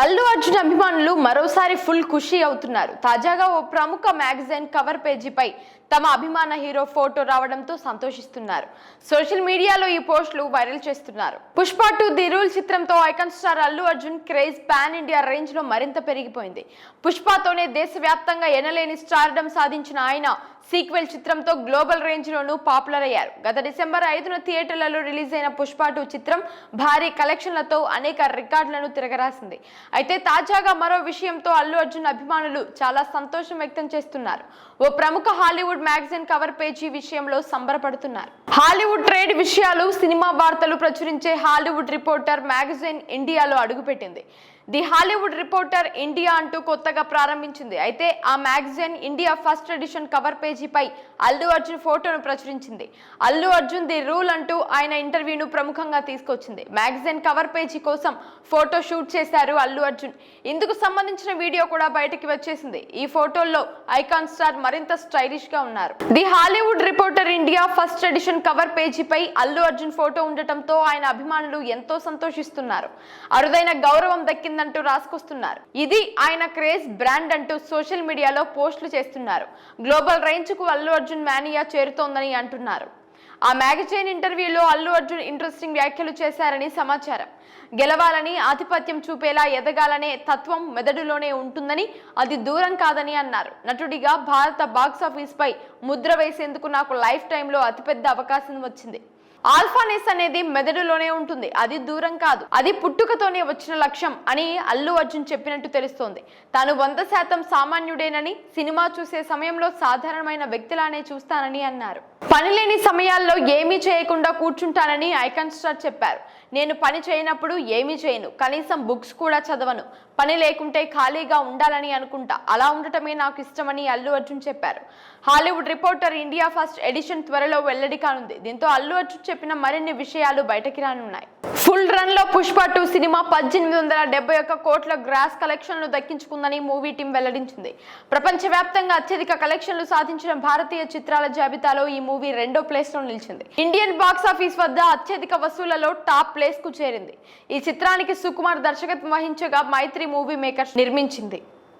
అల్లు అర్జున్ అభిమానులు మరోసారి ఫుల్ ఖుషి అవుతున్నారు. తాజాగా ఓ ప్రముఖ మ్యాగజైన్ కవర్ పేజీపై తమ అభిమాన హీరో ఫోటో రావడంతో సంతోషిస్తున్నారు. సోషల్ మీడియాలో ఈ పోస్టులు వైరల్ చేస్తున్నారు. పుష్ప టు ది రూల్ చిత్రంతో icon star Allu Arjun craze pan India రేంజ్లో మరింత పెరిగిపోయింది. పుష్పతోనే దేశవ్యాప్తంగా ఎనలేని స్టార్డమ్ సాధించిన ఆయన సీక్వెల్ చిత్రంతో గ్లోబల్ రేంజ్లోనూ పాపులర్ అయ్యారు. గత డిసెంబర్ ఐదున థియేటర్లలో రిలీజ్ అయిన పుష్ప టూ చిత్రం భారీ కలెక్షన్లతో అనేక రికార్డులను తిరగరాసింది. అయితే తాజాగా మరో విషయంతో అల్లు అర్జున్ అభిమానులు చాలా సంతోషం వ్యక్తం చేస్తున్నారు. ఓ ప్రముఖ హాలీవుడ్ మ్యాగజైన్ కవర్ పేజీ విషయంలో సంబరపడుతున్నారు. హాలీవుడ్ ట్రేడ్ విషయాలు సినిమా వార్తలు ప్రచురించే హాలీవుడ్ రిపోర్టర్ మ్యాగజైన్ ఇండియాలో అడుగుపెట్టింది. ది హాలీవుడ్ రిపోర్టర్ ఇండియా అంటూ కొత్తగా ప్రారంభించింది. అయితే ఆ magazine India first edition cover పేజీపై Allu Arjun ఫోటోను ప్రచురించింది. అల్లు అర్జున్ ది రూల్ అంటూ ఆయన ఇంటర్వ్యూను ప్రముఖంగా తీసుకొచ్చింది. మ్యాగజైన్ కవర్ పేజీ కోసం ఫోటో షూట్ చేశారు అల్లు అర్జున్. ఇందుకు సంబంధించిన వీడియో కూడా బయటకి వచ్చేసింది. ఈ ఫోటోల్లో ఐకాన్ స్టార్ మరింత స్టైలిష్గా ఉన్నారు. The Hollywood Reporter India first edition cover పేజీపై Allu Arjun photo ఉండటంతో ఆయన అభిమానులు ఎంతో సంతోషిస్తున్నారు. అరుదైన గౌరవం దక్కింది దక్కిందంటూ రాసుకొస్తున్నారు. ఇది ఆయన క్రేజ్ బ్రాండ్ అంటూ సోషల్ మీడియాలో పోస్టులు చేస్తున్నారు. గ్లోబల్ రేంజ్కు అల్లు అర్జున్ మేనియా చేరుతోందని అంటున్నారు. ఆ మ్యాగజైన్ ఇంటర్వ్యూలో అల్లు అర్జున్ ఇంట్రెస్టింగ్ వ్యాఖ్యలు చేశారని సమాచారం. గెలవాలని ఆధిపత్యం చూపేలా ఎదగాలనే తత్వం మెదడులోనే ఉంటుందని అది దూరం కాదని అన్నారు. నటుడిగా భారత బాక్సాఫీస్ పై ముద్ర వేసేందుకు నాకు లైఫ్ టైంలో అతిపెద్ద అవకాశం వచ్చింది. ఆల్ఫానెస్ అనేది మెదడులోనే ఉంటుంది. అది దూరం కాదు. అది పుట్టుకతోనే వచ్చిన లక్ష్యం అని అల్లు అర్జున్ చెప్పినట్టు తెలుస్తోంది. తాను వంద శాతం సామాన్యుడేనని సినిమా చూసే సమయంలో సాధారణమైన వ్యక్తిలానే చూస్తానని అన్నారు. పనిలేని సమయాల్లో ఏమీ చేయకుండా కూర్చుంటానని ఐకాన్ స్టార్ చెప్పారు. నేను పని చేయనప్పుడు ఏమీ చేయను. కనీసం బుక్స్ కూడా చదవను. పని లేకుంటే ఖాళీగా ఉండాలని అనుకుంటా. అలా ఉండటమే నాకు ఇష్టమని అల్లు అర్జున్ చెప్పారు. Hollywood Reporter India first edition త్వరలో వెల్లడి కానుంది. దీంతో అల్లు అర్జున్ చెప్పిన మరిన్ని విషయాలు బయటకి రానున్నాయి. ఫుల్ రన్లో పుష్ప టూ సినిమా పద్దెనిమిది వందల డెబ్బై ఒక్క కోట్ల గ్రాస్ కలెక్షన్లు దక్కించుకుందని మూవీ టీం వెల్లడించింది. ప్రపంచవ్యాప్తంగా అత్యధిక కలెక్షన్లు సాధించిన భారతీయ చిత్రాల జాబితాలో ఈ మూవీ రెండో ప్లేస్లో నిలిచింది. ఇండియన్ బాక్స్ ఆఫీస్ వద్ద అత్యధిక వసూళ్ళలో టాప్ ప్లేస్కు చేరింది. ఈ చిత్రానికి సుకుమార్ దర్శకత్వం వహించగా మైత్రి మూవీ మేకర్స్ నిర్మించింది.